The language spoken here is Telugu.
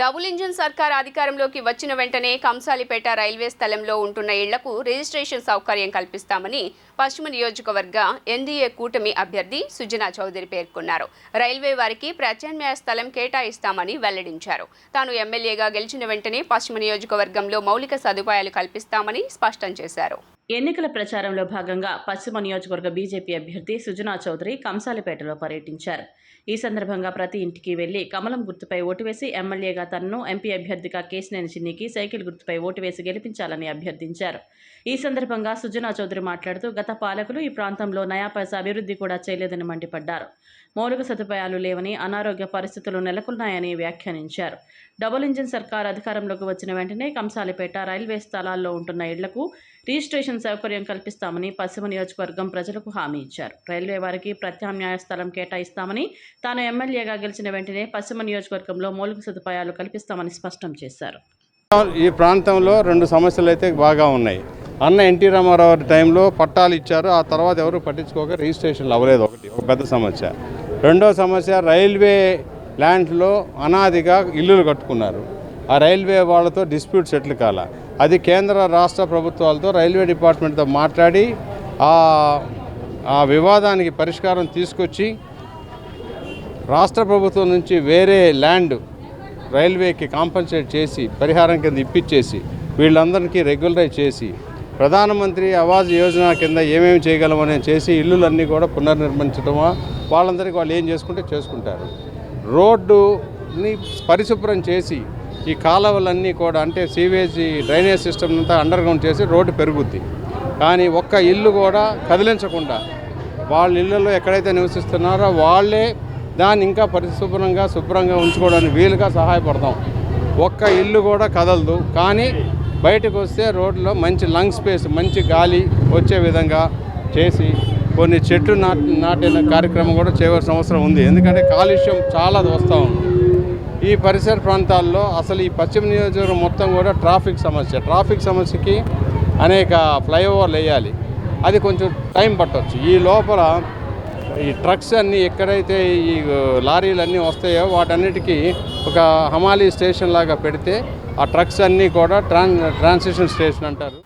డబుల్ ఇంజిన్ సర్కార్ అధికారంలోకి వచ్చిన వెంటనే కంసాలిపేట రైల్వే స్థలంలో ఉంటున్న ఇళ్ళకు రిజిస్ట్రేషన్ సౌకర్యం కల్పిస్తామని పశ్చిమ నియోజకవర్గ ఎన్డీఏ కూటమి అభ్యర్థి సుజనా చౌదరి పేర్కొన్నారు. రైల్వే వారికి ప్రత్యామ్నాయ స్థలం కేటాయిస్తామని వెల్లడించారు. తాను ఎమ్మెల్యేగా గెలిచిన వెంటనే పశ్చిమ నియోజకవర్గంలో మౌలిక సదుపాయాలు కల్పిస్తామని స్పష్టం చేశారు. ఎన్నికల ప్రచారంలో భాగంగా పశ్చిమ నియోజకవర్గ బీజేపీ అభ్యర్థి సుజనా చౌదరి కంసాలిపేటలో పర్యటించారు. ఈ సందర్భంగా ప్రతి ఇంటికి వెళ్ళి కమలం గుర్తుపై ఓటు వేసి ఎమ్మెల్యేగా తనను ఎంపీ అభ్యర్థిగా కేసినేని చిన్నికి సైకిల్ గుర్తుపై ఓటు వేసి గెలిపించాలని అభ్యర్థించారు. ఈ సందర్భంగా సుజనా చౌదరి మాట్లాడుతూ గత పాలకులు ఈ ప్రాంతంలో నయా అభివృద్ధి కూడా చేయలేదని మండిపడ్డారు. మౌలిక సదుపాయాలు లేవని అనారోగ్య పరిస్థితులు నెలకొన్నాయని వ్యాఖ్యానించారు. డబుల్ ఇంజిన్ సర్కార్ అధికారంలోకి వచ్చిన వెంటనే కంసాలిపేట రైల్వే స్థలాల్లో ఉంటున్న ఇళ్ళకు రిజిస్ట్రేషన్ సౌకర్యం కల్పిస్తామని పశ్చిమ నియోజకవర్గం ప్రజలకు హామీ ఇచ్చారు. రైల్వే వారికి ప్రత్యామ్నాయ స్థలం కేటాయిస్తామని తాను ఎమ్మెల్యేగా గెలిచిన వెంటనే పశ్చిమ నియోజకవర్గంలో మౌలిక సదుపాయాలు కల్పిస్తామని స్పష్టం చేశారు. ఈ ప్రాంతంలో రెండు సమస్యలు అయితే బాగా ఉన్నాయి. అన్న ఎన్టీ రామారావు టైంలో పట్టాలు ఇచ్చారు. ఆ తర్వాత ఎవరు పట్టించుకోక రిజిస్ట్రేషన్లు అవ్వలేదు. ఒకటి ఒక పెద్ద సమస్య. రెండో సమస్య రైల్వే ల్యాండ్లో అనాదిగా ఇల్లులు కట్టుకున్నారు. ఆ రైల్వే వాళ్ళతో డిస్ప్యూట్ సెటిల్ కాల. అది కేంద్ర రాష్ట్ర ప్రభుత్వాలతో రైల్వే డిపార్ట్మెంట్తో మాట్లాడి ఆ వివాదానికి పరిష్కారం తీసుకొచ్చి రాష్ట్ర ప్రభుత్వం నుంచి వేరే ల్యాండ్ రైల్వేకి కాంపన్సేట్ చేసి పరిహారం కింద ఇప్పించేసి వీళ్ళందరికీ రెగ్యులరైజ్ చేసి ప్రధానమంత్రి ఆవాస్ యోజన కింద ఏమేమి చేయగలమనే చేసి ఇల్లులన్నీ కూడా పునర్నిర్మించడమా వాళ్ళందరికీ వాళ్ళు ఏం చేసుకుంటే చేసుకుంటారు. రోడ్డుని పరిశుభ్రం చేసి ఈ కాలువలన్నీ కూడా అంటే సీవేజీ డ్రైనేజ్ సిస్టమ్ అంతా అండర్గ్రౌండ్ చేసి రోడ్డు పెరుగుద్ది. కానీ ఒక్క ఇల్లు కూడా కదిలించకుండా వాళ్ళ ఇళ్ళల్లో ఎక్కడైతే నివసిస్తున్నారో వాళ్ళే దాన్ని ఇంకా పరిశుభ్రంగా శుభ్రంగా ఉంచుకోవడానికి వీలుగా సహాయపడతాం. ఒక్క ఇల్లు కూడా కదలదు. కానీ బయటకు వస్తే రోడ్లో మంచి లంగ్ స్పేస్ మంచి గాలి వచ్చే విధంగా చేసి కొన్ని చెట్లు నాటిన కార్యక్రమం కూడా చేయవలసిన అవసరం ఉంది. ఎందుకంటే కాలుష్యం చాలా వస్తూ ఉంది. ఈ పరిసర ప్రాంతాల్లో అసలు ఈ పశ్చిమ నియోజకవర్గం మొత్తం కూడా ట్రాఫిక్ సమస్య. ట్రాఫిక్ సమస్యకి అనేక ఫ్లైఓవర్లు వేయాలి అది కొంచెం టైం పట్టవచ్చు ఈ లోపల ఈ ట్రక్స్ అన్నీ ఎక్కడైతే ఈ లారీలు అన్నీ వస్తాయో వాటన్నిటికీ ఒక హమాలీ స్టేషన్ లాగా పెడితే ఆ ట్రక్స్ అన్నీ కూడా ట్రాన్ ట్రాన్సిషన్ స్టేషన్ అంటారు.